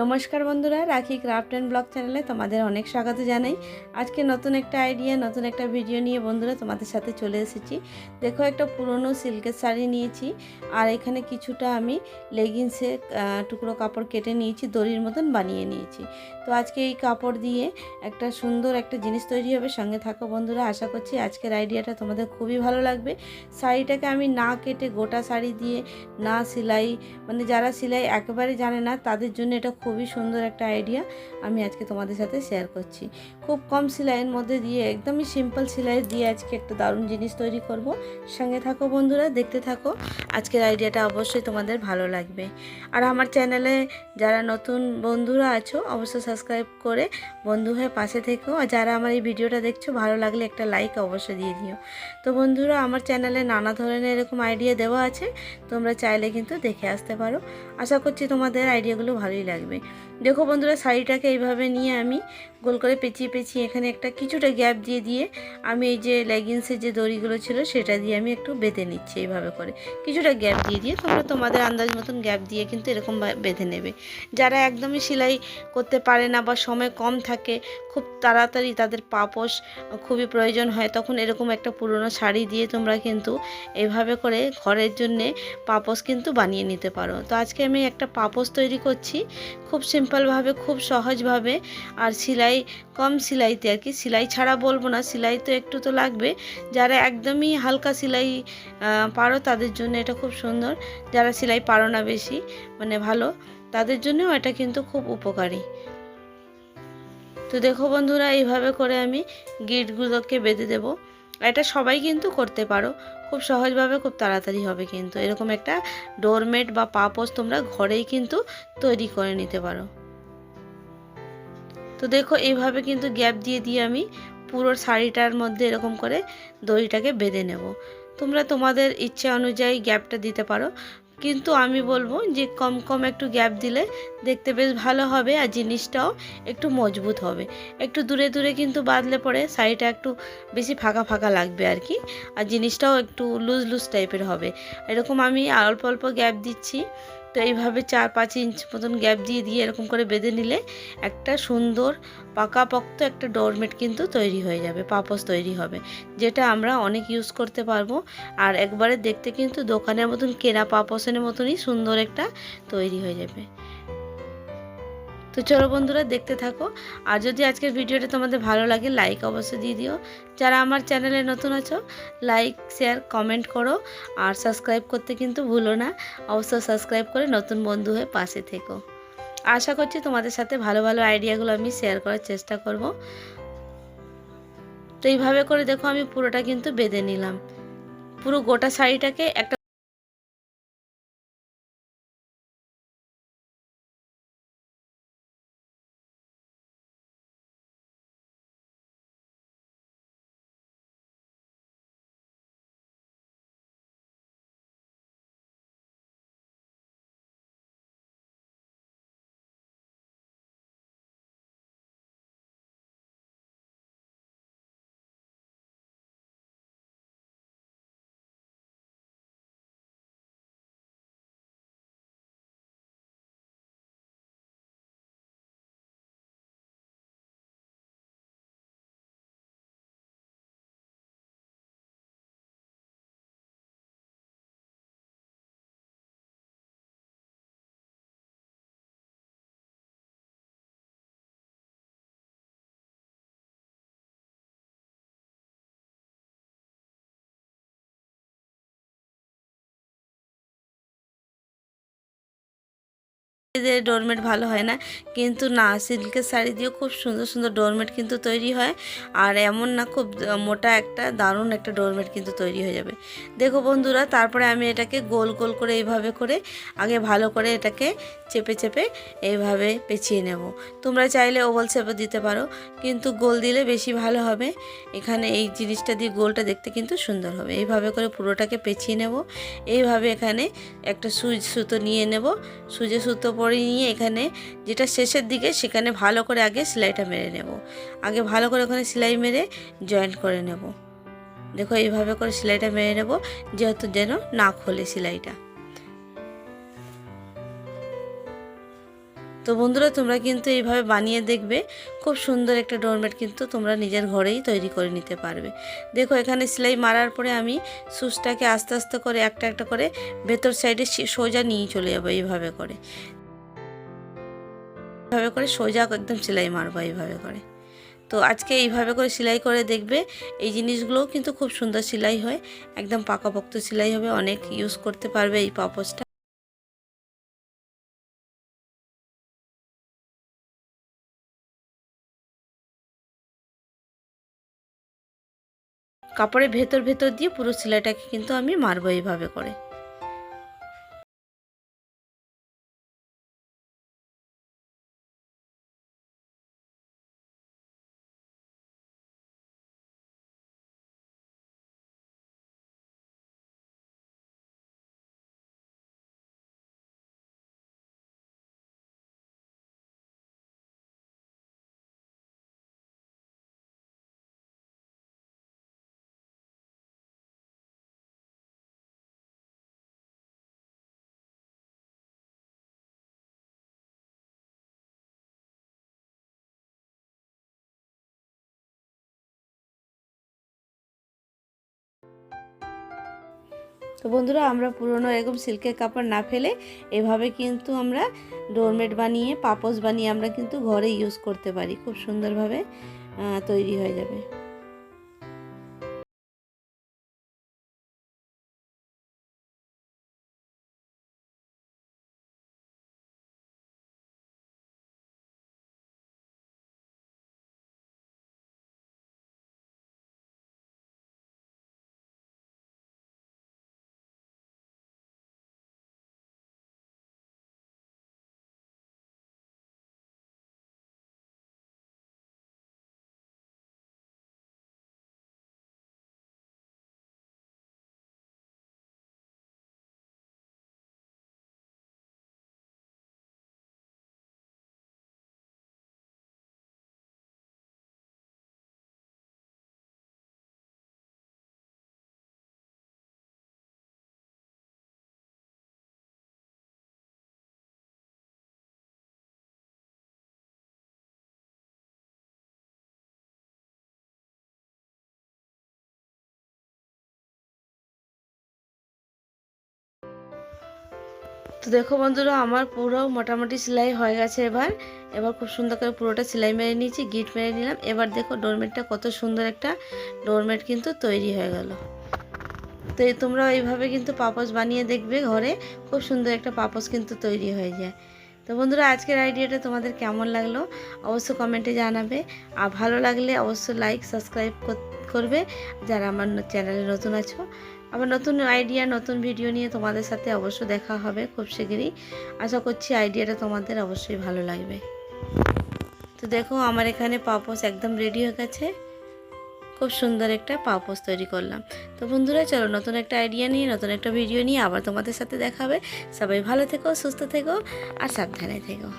নমস্কার বন্ধুরা, রাখি ক্রাফট অ্যান্ড ব্লগ চ্যানেলে তোমাদের অনেক স্বাগত জানাই। আজকে নতুন একটা আইডিয়া নতুন একটা ভিডিও নিয়ে বন্ধুরা তোমাদের সাথে চলে এসেছি। দেখো, একটা পুরনো সিল্কের শাড়ি নিয়েছি, আর এখানে কিছুটা আমি লেগিংসে টুকরো কাপড় কেটে নিয়েছি, দড়ির মতন বানিয়ে নিয়েছি। তো আজকে এই কাপড় দিয়ে একটা সুন্দর একটা জিনিস তৈরি হবে, সঙ্গে থাকো বন্ধুরা, আশা করছি আজকের আইডিয়াটা তোমাদের খুবই ভালো লাগবে। শাড়িটাকে আমি না কেটে গোটা শাড়ি দিয়ে, না সেলাই মানে যারা সেলাই একেবারে জানে না, তাদের জন্য এটা খুবই সুন্দর একটা আইডিয়া আমি আজকে তোমাদের সাথে শেয়ার করছি। খুব কম সেলাইয়ের মধ্যে দিয়ে, একদমই সিম্পল সেলাই দিয়ে আজকে একটা দারুণ জিনিস তৈরি করব। সঙ্গে থাকো বন্ধুরা, দেখতে থাকো। আজকের আইডিয়াটা অবশ্যই তোমাদের ভালো লাগবে। আর আমার চ্যানেলে যারা নতুন বন্ধুরা আছো, অবশ্যই সাবস্ক্রাইব করে বন্ধু হয়ে পাশে থেকো। আর যারা আমার এই ভিডিওটা দেখছ, ভালো লাগলে একটা লাইক অবশ্যই দিয়ে দিও। তো বন্ধুরা, আমার চ্যানেলে নানা ধরনের এরকম আইডিয়া দেওয়া আছে, তোমরা চাইলে কিন্তু দেখে আসতে পারো। আশা করছি তোমাদের আইডিয়াগুলো ভালোই লাগবে। দেখো বন্ধুরা শাড়িটাকে এইভাবে নিয়ে আমি গোল করে পেঁচিয়ে পেঁচিয়ে এখানে একটা কিছুটা গ্যাপ দিয়ে দিয়ে আমি এই যে লেগিংসের যে দড়িগুলো ছিল সেটা দিয়ে আমি একটু বেঁধে নিচ্ছি এইভাবে করে। কিছুটা গ্যাপ দিয়ে দিয়ে তোমরা তোমাদের আন্দাজ মতন গ্যাপ দিয়ে কিন্তু এরকম বেঁধে নেবে। যারা একদমই সেলাই করতে পারে না বা সময় কম থাকে, খুব তাড়াতাড়ি তাদের পাপোশ খুবই প্রয়োজন হয়, তখন এরকম একটা পুরনো শাড়ি দিয়ে তোমরা কিন্তু এভাবে করে ঘরের জন্যে পাপোশ কিন্তু বানিয়ে নিতে পারো। তো আজকে আমি একটা পাপোশ তৈরি করছি, খুব সিম্পলভাবে খুব সহজভাবে, আর সেলাই কম সেলাইতে আর কি। সেলাই ছাড়া বলব না, সেলাই তো একটু তো লাগবে। যারা একদমই হালকা সেলাই পারো তাদের জন্য এটা খুব সুন্দর। যারা সেলাই পারো না বেশি মানে ভালো, তাদের জন্যও এটা কিন্তু খুব উপকারী। তো দেখো বন্ধুরা, এইভাবে করে আমি গিটগুলোকে বেঁধে দেবো। এটা সবাই কিন্তু করতে পারো, খুব সহজভাবে খুব তাড়াতাড়ি হবে কিন্তু। এরকম একটা ডোরমেট বা পাপোস তোমরা ঘরেই কিন্তু তৈরি করে নিতে পারো। তো দেখো, এইভাবে কিন্তু গ্যাপ দিয়ে দিয়ে আমি পুরো শাড়িটার মধ্যে এরকম করে দড়িটাকে বেঁধে নেব। তোমরা তোমাদের ইচ্ছা অনুযায়ী গ্যাপটা দিতে পারো। কিন্তু আমি বলব যে কম কম একটু গ্যাপ দিলে দেখতে বেশ ভালো হবে আর জিনিসটাও একটু মজবুত হবে। একটু দূরে দূরে কিন্তু বাঁধলে পরে শাড়িটা একটু বেশি ফাঁকা ফাঁকা লাগবে আর কি। আর জিনিসটাও একটু লুজ লুজ টাইপের হবে। এরকম আমি অল্প অল্প গ্যাপ দিচ্ছি। তো এইভাবে চার পাঁচ ইঞ্চ মতন গ্যাপ দিয়ে দিয়ে এরকম করে বেঁধে নিলে একটা সুন্দর পাকাপোক্ত একটা ডোরমেট কিন্তু তৈরি হয়ে যাবে পাপস তৈরি হবে, যেটা আমরা অনেক ইউজ করতে পারব। আর একবারে দেখতে কিন্তু দোকানের মতন কেনা পাপসের মতনই সুন্দর একটা তৈরি হয়ে যাবে। তো চলো বন্ধুরা, দেখতে থাকো। আর যদি আজকের ভিডিওটা তোমাদের ভালো লাগে লাইক অবশ্যই দিয়ে দিও। যারা আমার চ্যানেলে নতুন আছো লাইক শেয়ার কমেন্ট করো। আর সাবস্ক্রাইব করতে কিন্তু ভুলো না। অবশ্যই সাবস্ক্রাইব করে নতুন বন্ধু হয়ে পাশে থেকো। আশা করছি তোমাদের সাথে ভালো ভালো আইডিয়াগুলো আমি শেয়ার করার চেষ্টা করব। তো এইভাবে করে দেখো, আমি পুরোটা কিন্তু বেঁধে নিলাম। পুরো গোটা শাড়িটাকে একটা যে ডোরমেট ভালো হয় না, কিন্তু না, সিল্কের শাড়ি দিয়েও খুব সুন্দর সুন্দর ডোরমেট কিন্তু তৈরি হয়। আর এমন না, খুব মোটা একটা, দারুণ একটা ডোরমেট কিন্তু তৈরি হয়ে যাবে। দেখো বন্ধুরা, তারপরে আমি এটাকে গোল গোল করে এইভাবে করে, আগে ভালো করে এটাকে চেপে চেপে এইভাবে পেঁচিয়ে নেব। তোমরা চাইলে ওভাল শেপে দিতে পারো, কিন্তু গোল দিলে বেশি ভালো হবে। এখানে এই জিনিসটা দিয়ে গোলটা দেখতে কিন্তু সুন্দর হবে। এইভাবে করে পুরোটাকে পেঁচিয়ে নেব। এইভাবে এখানে একটা সুচ সুতো নিয়ে নেব। সুজে সুতো পরে নিয়ে এখানে যেটা শেষের দিকে সেখানে ভালো করে আগে সেলাইটা মেরে নেব। আগে ভালো করে ওখানে সেলাই মেরে জয়েন্ট করে নেব। দেখো এইভাবে করে সেলাইটা মেরে নেব যেহেতু যেন না খোলে সেলাইটা। তো বন্ধুরা, তোমরা কিন্তু এইভাবে বানিয়ে দেখবে। খুব সুন্দর একটা ডোরমেট কিন্তু তোমরা নিজের ঘরেই তৈরি করে নিতে পারবে। দেখো এখানে সেলাই মারার পরে আমি সুচটাকে আস্তে আস্তে করে একটা একটা করে ভেতর সাইডে সোজা নিয়ে চলে যাব এইভাবে করে। এইভাবে করে সোজা একদম সেলাই মারবো এইভাবে করে। তো আজকে এইভাবে করে সেলাই করে দেখবে এই জিনিসগুলোও কিন্তু খুব সুন্দর সেলাই হয়। একদম পাকাপোক্ত সেলাই হবে, অনেক ইউজ করতে পারবে এই পাপোসটা কাপড়ের ভেতর ভেতর দিয়ে পুরো সেলাইটাকে কিন্তু আমি মারবো এইভাবে করে। তো বন্ধুরা, আমরা পুরনো এরকম সিল্কের কাপড় না ফেলে এভাবে কিন্তু আমরা ডোরমেট বানিয়ে পাপোস বানিয়ে আমরা কিন্তু ঘরে ইউজ করতে পারি। খুব সুন্দরভাবে তৈরি হয়ে যাবে। তো দেখো বন্ধুরা, আমার পুরো মোটামুটি সেলাই হয়ে গেছে এবার। এবার খুব সুন্দর করে পুরোটা সেলাই মেরে নিয়েছি, গিট মেরে নিলাম। এবার দেখো ডোরমেটটা কত সুন্দর একটা ডোরমেট কিন্তু তৈরি হয়ে গেল। তো এই তোমরা এইভাবে কিন্তু পাপস বানিয়ে দেখবে ঘরে, খুব সুন্দর একটা পাপস কিন্তু তৈরি হয়ে যায়। তো বন্ধুরা, আজকের আইডিয়াটা তোমাদের কেমন লাগল অবশ্য কমেন্টে জানাবে। আর ভালো লাগলে অবশ্য লাইক, সাবস্ক্রাইব করবে। যারা আমার চ্যানেলে নতুন আছো আবার নতুন আইডিয়া নতুন ভিডিও নিয়ে তোমাদের সাথে অবশ্য দেখা হবে খুব শীঘ্রই আশা করছি আইডিয়াটা তোমাদের অবশ্যই ভালো লাগবে। তো দেখো, আমার এখানে পাপোস একদম রেডি হয়ে গেছে। খুব সুন্দর একটা পাপোস তৈরি করলাম। তো বন্ধুরা, চলো নতুন একটা আইডিয়া নিয়ে, নতুন একটা ভিডিও নিয়ে আবার তোমাদের সাথে দেখাবে সবাই ভালো থেকো, সুস্থ থেকো, আর সাবধানে থেকো।